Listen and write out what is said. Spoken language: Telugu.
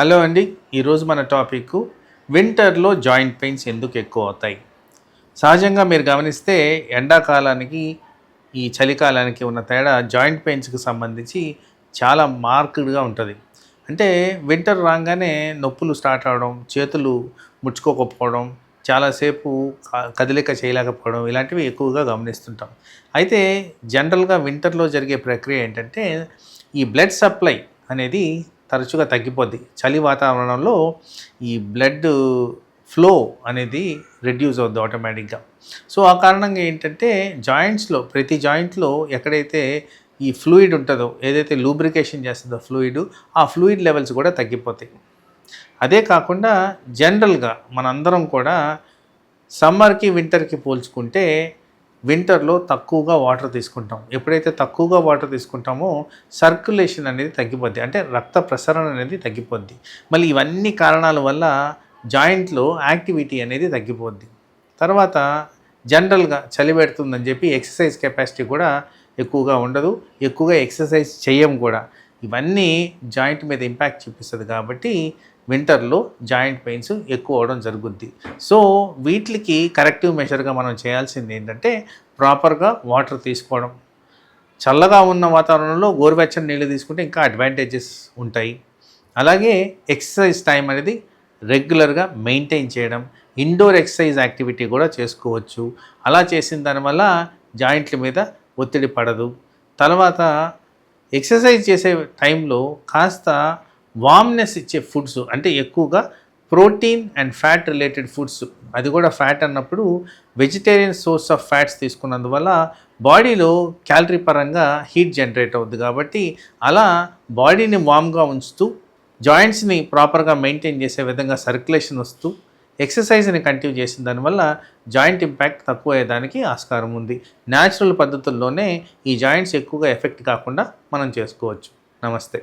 హలో అండి ఈరోజు మన టాపిక్ వింటర్లో జాయింట్ పెయిన్స్ ఎందుకు ఎక్కువ అవుతాయి? సహజంగా మీరు గమనిస్తే ఎండాకాలానికి ఈ చలికాలానికి ఉన్న తేడా జాయింట్ పెయిన్స్కి సంబంధించి చాలా మార్క్డ్గా ఉంటుంది. అంటే వింటర్ రాగానే నొప్పులు స్టార్ట్ అవడం చేతులు ముచ్చుకోకపోవడం చాలాసేపు కదలిక చేయలేకపోవడం ఇలాంటివి ఎక్కువగా గమనిస్తుంటాం. అయితే జనరల్గా వింటర్లో జరిగే ప్రక్రియ ఏంటంటే ఈ బ్లడ్ సప్లై అనేది తరచుగా తగ్గిపోద్ది. చలి వాతావరణంలో ఈ బ్లడ్ ఫ్లో అనేది రెడ్యూస్ అవుద్ది ఆటోమేటిక్గా సో ఆ కారణంగా ఏంటంటే జాయింట్స్లో ప్రతి జాయింట్లో ఎక్కడైతే ఈ ఫ్లూయిడ్ ఉంటుందో ఏదైతే లూబ్రికేషన్ చేస్తుందో ఫ్లూయిడ్ ఆ ఫ్లూయిడ్ లెవెల్స్ కూడా తగ్గిపోతాయి. అదే కాకుండా జనరల్గా మనందరం కూడా సమ్మర్కి వింటర్కి పోల్చుకుంటే వింటర్లో తక్కువగా వాటర్ తీసుకుంటాం. ఎప్పుడైతే తక్కువగా వాటర్ తీసుకుంటామో సర్క్యులేషన్ అనేది తగ్గిపోద్ది. అంటే రక్త ప్రసరణ అనేది తగ్గిపోద్ది. మళ్ళీ ఇవన్నీ కారణాల వల్ల జాయింట్లో యాక్టివిటీ అనేది తగ్గిపోద్ది. తర్వాత జనరల్గా చలి పెడుతుందని చెప్పి ఎక్సర్సైజ్ కెపాసిటీ కూడా ఎక్కువగా ఉండదు. ఎక్కువగా ఎక్సర్సైజ్ చేయం కూడా. ఇవన్నీ జాయింట్ మీద ఇంపాక్ట్ చూపిస్తుంది కాబట్టి వింటర్లో జాయింట్ పెయిన్స్ ఎక్కువ అవడం జరుగుద్ది. సో వీటికి కరెక్టివ్ మెషర్గా మనం చేయాల్సింది ఏంటంటే ప్రాపర్గా వాటర్ తీసుకోవడం. చల్లగా ఉన్న వాతావరణంలో గోరువెచ్చని నీళ్ళు తీసుకుంటే ఇంకా అడ్వాంటేజెస్ ఉంటాయి. అలాగే ఎక్సర్సైజ్ టైం అనేది రెగ్యులర్గా మెయింటైన్ చేయడం ఇండోర్ ఎక్సర్సైజ్ యాక్టివిటీ కూడా చేసుకోవచ్చు. అలా చేసిన దానివల్ల జాయింట్ల మీద ఒత్తిడి పడదు. తర్వాత ఎక్సర్సైజ్ చేసే టైంలో కాస్త వామ్నెస్ ఇచ్చే ఫుడ్స్ అంటే ఎక్కువగా protein and fat related foods అది కూడా ఫ్యాట్ అన్నప్పుడు వెజిటేరియన్ సోర్స్ ఆఫ్ ఫ్యాట్స్ తీసుకున్నందువల్ల బాడీలో క్యాలరీ పరంగా హీట్ జనరేట్ అవుద్ది. కాబట్టి అలా బాడీని వామ్గా ఉంచుతూ జాయింట్స్ని ప్రాపర్గా మెయింటైన్ చేసే విధంగా సర్క్యులేషన్ వస్తూ ఎక్సర్సైజ్ని కంటిన్యూ చేసిన దానివల్ల జాయింట్ ఇంపాక్ట్ తక్కువ అయ్యేదానికి ఆస్కారం ఉంది. న్యాచురల్ పద్ధతుల్లోనే ఈ జాయింట్స్ ఎక్కువగా ఎఫెక్ట్ కాకుండా మనం చేసుకోవచ్చు. నమస్తే.